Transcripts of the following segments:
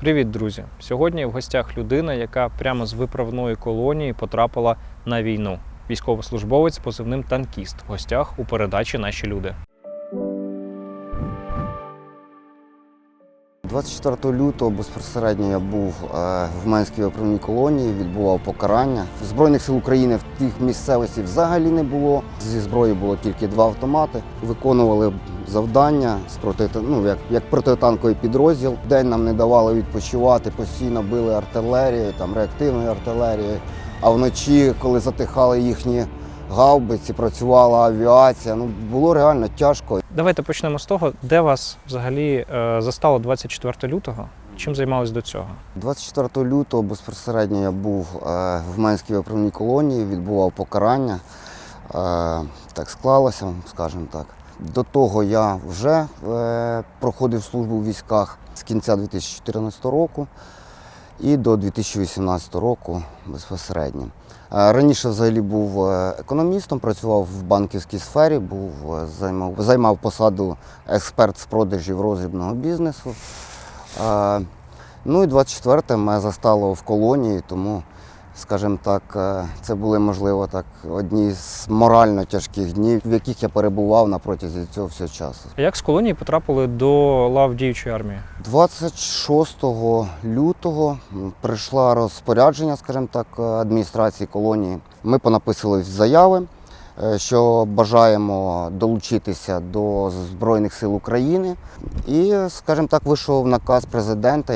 Привіт, друзі! Сьогодні в гостях людина, яка прямо з виправної колонії потрапила на війну. Військовослужбовець позивним танкіст в гостях у передачі Наші люди. 24 лютого безпосередньо я був е, в Менській виправній колонії, відбував покарання. Збройних сил України в тих місцевості взагалі не було. Зі зброї було тільки два автомати. Виконували завдання з проти, ну, як, як протитанковий підрозділ. День нам не давали відпочивати, постійно били артилерією, там реактивною артилерією. А вночі, коли затихали їхні гаубиці, працювала авіація. Ну було реально тяжко. Давайте почнемо з того, де вас взагалі е, застало 24 лютого. Чим займались до цього? 24 лютого безпосередньо я був е, в Менській виправній колонії, відбував покарання. Е, Так склалося, скажімо так. До того я вже е, проходив службу в військах з кінця 2014 року і до 2018 року безпосередньо. Раніше взагалі був е, економістом, працював в банківській сфері, був, е, займав, займав посаду експерт з продажів розрібного бізнесу. Ну і 24 мене застало в колонії, тому, скажімо так, е, це були, можливо, так, одні з морально тяжких днів, в яких я перебував на протязі цього всього часу. А Як з колонії потрапили до лав діючої армії? 26 лютого прийшло розпорядження, скажімо так, адміністрації колонії. Ми понаписали заяви, е, що бажаємо долучитися до Збройних сил України. І, скажімо так, вийшов наказ президента,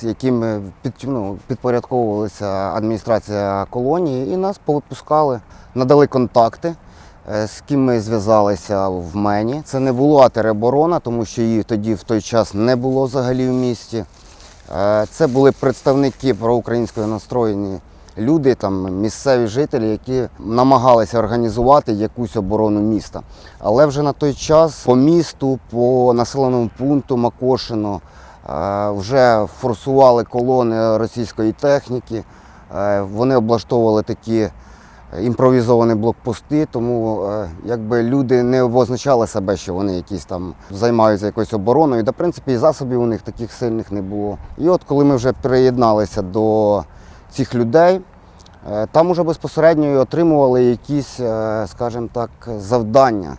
з яким під, ну, підпорядковувалася адміністрація колонії, і нас повипускали, надали контакти. е, З ким ми зв'язалися в мені. Це не була тероборона, тому що її тоді в той час не було взагалі в місті. Е, Це були представники проукраїнської настроєні люди, там місцеві жителі, які намагалися організувати якусь оборону міста. Але вже на той час по місту, по населеному пункту Макошино е, вже форсували колони російської техніки. Е, Вони облаштовували такі імпровізовані блокпости, тому е, якби люди не обозначали себе, що вони якісь там займаються якоюсь обороною. Да, в принципі, і засобів у них таких сильних не було. І от коли ми вже приєдналися до цих людей, е, там уже безпосередньо і отримували якісь, е, скажімо так, завдання.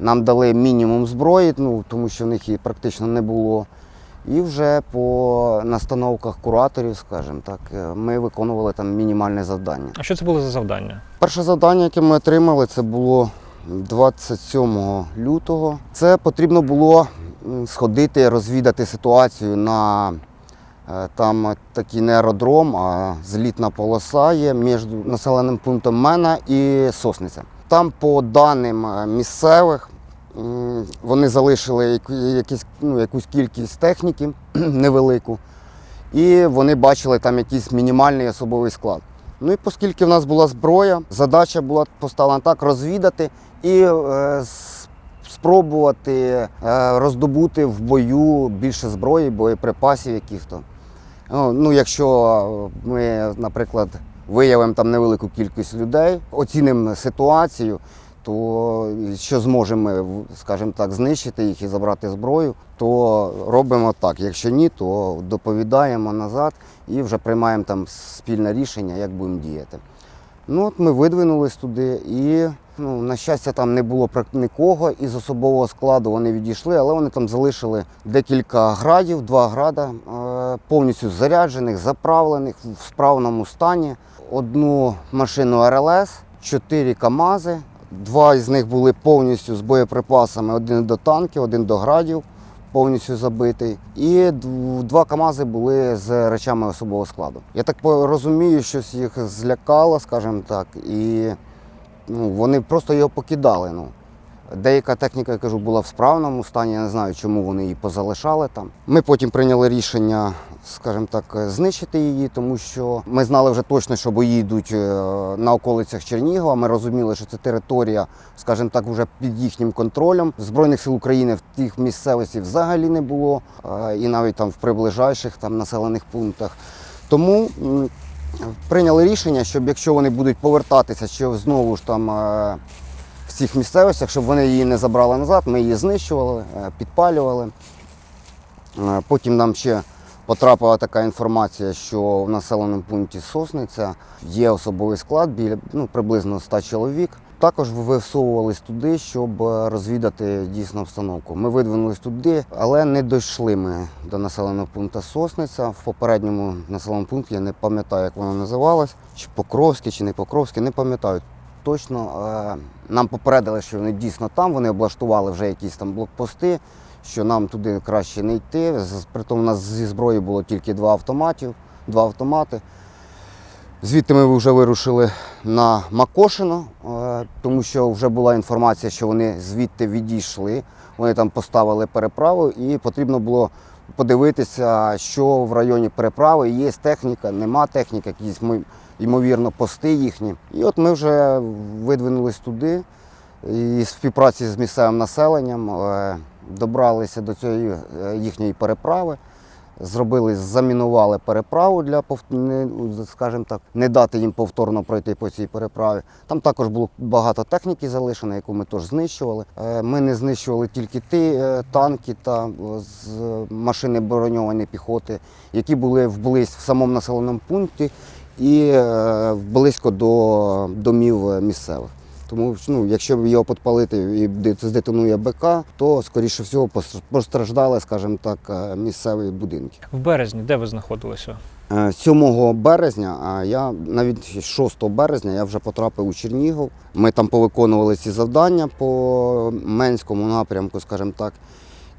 Нам дали мінімум зброї, ну, тому що в них її практично не було. І вже по настановках кураторів, скажімо так, е, ми виконували там мінімальне завдання. А що це було за завдання? Перше завдання, яке ми отримали, це було 27 лютого. Це потрібно було сходити, розвідати ситуацію на там такий не аеродром, а злітна полоса є між населеним пунктом Мена і Сосниця. Там, по даним е, місцевих, вони залишили якісь, ну, якусь кількість техніки невелику, і вони бачили там якийсь мінімальний особовий склад. Ну і оскільки в нас була зброя, задача була поставлена так розвідати і е, спробувати е, роздобути в бою більше зброї, боєприпасів яких-то. Ну, ну, якщо ми, наприклад, виявимо там невелику кількість людей, оцінимо ситуацію, то що зможемо, скажімо так, знищити їх і забрати зброю, то робимо так. Якщо ні, то доповідаємо назад і вже приймаємо там спільне рішення, як будемо діяти. Ну, от ми видвинулись туди і, ну, на щастя, там не було нікого із особового складу. Вони відійшли, але вони там залишили декілька градів, два града, е, повністю заряджених, заправлених в справному стані. Одну машину РЛС, чотири КАМАЗи. Два із них були повністю з боєприпасами: один до танків, один до градів, повністю забитий. І два КАМАЗи були з речами особового складу. Я так розумію, щось їх злякало, скажімо так, і ну, вони просто його покидали. Ну. Деяка техніка, я кажу, була в справному стані. Я не знаю, чому вони її позалишали там. Ми потім прийняли рішення, скажімо так, знищити її, тому що ми знали вже точно, що бої йдуть е, на околицях Чернігова. Ми розуміли, що це територія, скажімо так, вже під їхнім контролем. Збройних сил України в тих місцевості взагалі не було, е, і навіть там в приближайших там населених пунктах. Тому прийняли рішення, щоб якщо вони будуть повертатися, чи знову ж там. е, в цих місцевостях, щоб вони її не забрали назад. Ми її знищували, е, підпалювали. Е, Потім нам ще потрапила така інформація, що в населеному пункті Сосниця є особовий склад біля ну, приблизно 100 чоловік. Також висовувались туди, щоб е, розвідати дійсно обстановку. Ми видвинулись туди, але не дійшли ми до населеного пункту Сосниця. В попередньому населеному пункті я не пам'ятаю, як воно називалось, чи Покровське, чи не Покровське, не пам'ятаю. Точно е, нам попередили, що вони дійсно там. Вони облаштували вже якісь там блокпости, що нам туди краще не йти. Притом у нас зі зброї було тільки два автоматів, два автомати. Звідти ми вже вирушили на Макошино, е, тому що вже була інформація, що вони звідти відійшли. Вони там поставили переправу і потрібно було подивитися, що в районі переправи є техніка, нема техніки, якісь ймовірно пости їхні. І от ми вже видвинулись туди і в співпраці з місцевим населенням е, добралися до цієї е, їхньої переправи. Зробили, замінували переправу для скажімо так, не дати їм повторно пройти по цій переправі. Там також було багато техніки залишено, яку ми теж знищували. Е, Ми не знищували тільки ті е, танки та е, з машини броньованої піхоти, які були вблизь в самому населеному пункті і близько до домів місцевих. Тому ну, якщо його підпалити і здетонує БК, то скоріше всього пос- постраждали, скажімо так, е, місцеві будинки. В березні, де ви знаходилися? Е, 7 березня, а я навіть 6 березня я вже потрапив у Чернігів. Ми там повиконували ці завдання по Менському напрямку, скажімо так.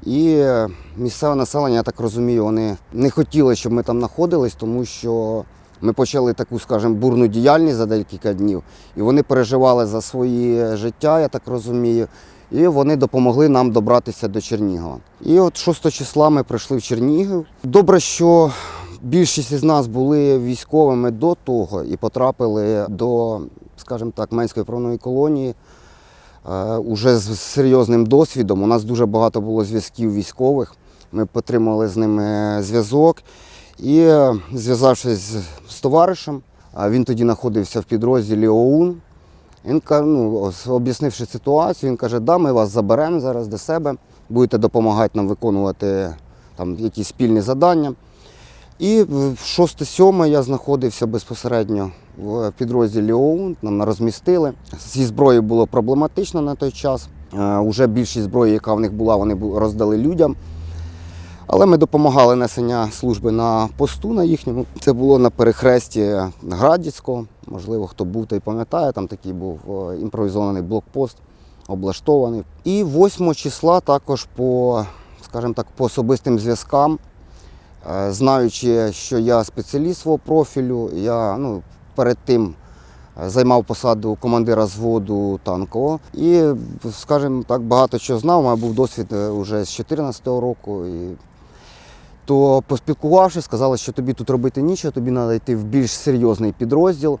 І е, місцеве населення, я так розумію, вони не хотіли, щоб ми там знаходились, тому що ми почали таку, скажімо, бурну діяльність за декілька днів, і вони переживали за своє життя, я так розумію. І вони допомогли нам добратися до Чернігова. І от 6 числа ми прийшли в Чернігів. Добре, що більшість із нас були військовими до того і потрапили до, скажімо так, Менської правної колонії. е, Уже з серйозним досвідом. У нас дуже багато було зв'язків військових. Ми підтримували з ними зв'язок. І е, зв'язавшись з- товаришем, він тоді знаходився в підрозділі ОУН. Він ну, об'яснивши ситуацію, він каже, да, ми вас заберемо зараз до себе, будете допомагати нам виконувати там, якісь спільні завдання. І в 6-7 я знаходився безпосередньо в підрозділі ОУН, нам розмістили. Зі зброєю було проблематично на той час. Е, Уже більшість зброї, яка в них була, вони роздали людям. Але ми допомагали несення служби на посту на їхньому. Це було на перехресті Градіцького. Можливо, хто був, той пам'ятає, там такий був е, імпровізований блокпост, облаштований. І 8 числа також по, скажімо так, по особистим зв'язкам, е, знаючи, що я спеціаліст свого профілю, я ну, перед тим е, займав посаду командира зводу танкового. І, скажімо так, багато чого знав. У мене був досвід вже з 2014 року. І то поспілкувавшись, сказали, що тобі тут робити нічого, тобі треба йти в більш серйозний підрозділ.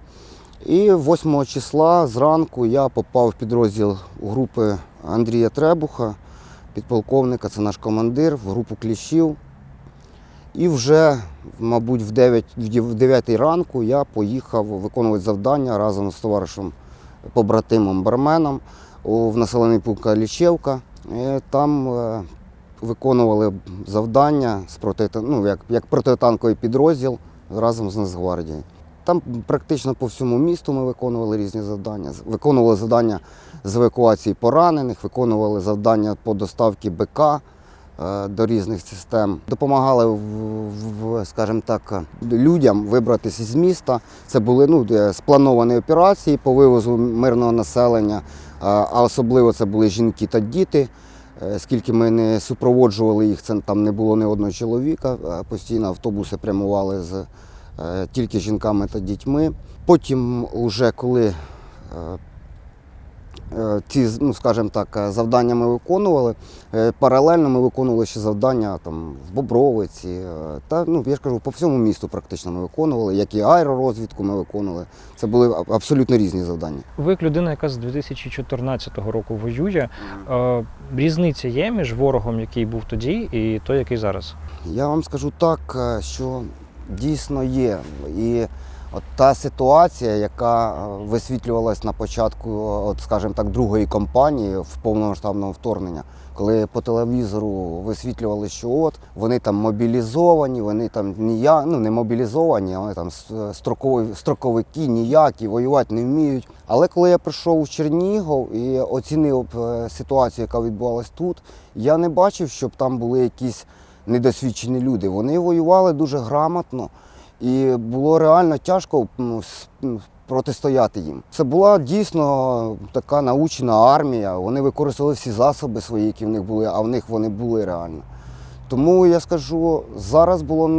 І 8 числа зранку я попав в підрозділ групи Андрія Требуха, підполковника, це наш командир, в групу кліщів. І вже, мабуть, в 9, в 9 ранку я поїхав виконувати завдання разом з товаришем побратимом Барменом в населений пункт Лічевка. Там е, виконували завдання з проти, ну, як, як протитанковий підрозділ разом з Нацгвардією. Там практично по всьому місту ми виконували різні завдання. Виконували завдання з евакуації поранених, виконували завдання по доставці БК е, до різних систем. Допомагали, в, скажімо так, людям вибратися з міста. Це були ну, сплановані операції по вивозу мирного населення, е, а особливо це були жінки та діти. Е, Скільки ми не супроводжували їх, це там не було ні одного чоловіка. е, Постійно автобуси прямували з е, тільки жінками та дітьми. Потім, уже коли е, е, ці, ну, скажімо так, е, завдання ми виконували, е, паралельно ми виконували ще завдання там, в Бобровиці. Та, ну, я ж кажу, по всьому місту практично ми виконували, як і аеророзвідку ми виконували. Це були абсолютно різні завдання. Ви як людина, яка з 2014 року воює. Різниця є між ворогом, який був тоді, і той, який зараз. Я вам скажу так, що дійсно є. І От та ситуація, яка е, висвітлювалась на початку, от, скажімо так, другої кампанії в повномасштабного вторгнення, коли по телевізору висвітлювали, що от вони там мобілізовані, вони там ніяк, ну не мобілізовані, вони там строкові, строковики ніякі, воювати не вміють. Але коли я прийшов у Чернігов і оцінив е, ситуацію, яка відбувалась тут, я не бачив, щоб там були якісь недосвідчені люди. Вони воювали дуже грамотно. І було реально тяжко протистояти їм. Це була дійсно така научна армія. Вони використовували всі засоби свої, які в них були, а в них вони були реально. Тому я скажу, зараз було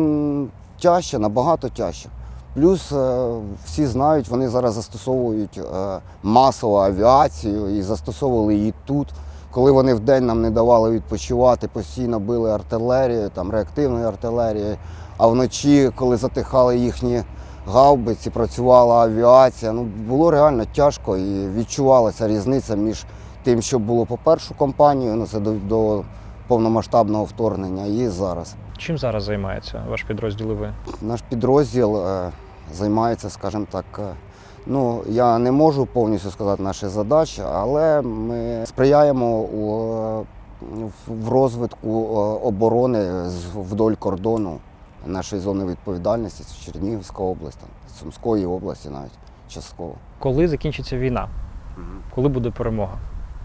тяжче, набагато тяжче. Плюс е, всі знають, вони зараз застосовують е, масово авіацію і застосовували її тут. Коли вони вдень нам не давали відпочивати, постійно били артилерією, там реактивною артилерією. А вночі, коли затихали їхні гаубиці, працювала авіація. Ну було реально тяжко і відчувалася різниця між тим, що було по першу кампанію, ну це до, до повномасштабного вторгнення, і зараз. Чим зараз займається ваш підрозділ і ви? Наш підрозділ е, займається, скажімо так. е, Ну, я не можу повністю сказати наші задачі, але ми сприяємо у, е, в- в розвитку е, оборони вдоль кордону нашої зони відповідальності, це Чернігівська область, там, Сумської області навіть частково. Коли закінчиться війна? Коли буде перемога?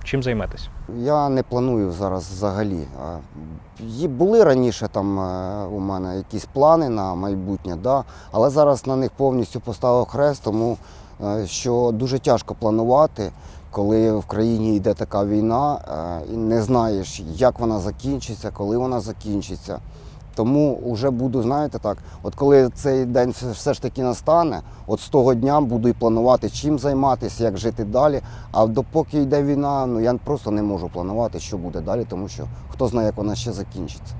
Чим займетесь? Я не планую зараз взагалі. А, є- Були раніше там е, у мене якісь плани на майбутнє, да, але зараз на них повністю поставив хрест, тому е, що дуже тяжко планувати, коли в країні йде така війна, е, і не знаєш, як вона закінчиться, коли вона закінчиться. Тому вже буду, знаєте так, от коли цей день все- ж таки настане, от з того дня буду і планувати, чим займатися, як жити далі. А допоки йде війна, ну я просто не можу планувати, що буде далі, тому що хто знає, як вона ще закінчиться.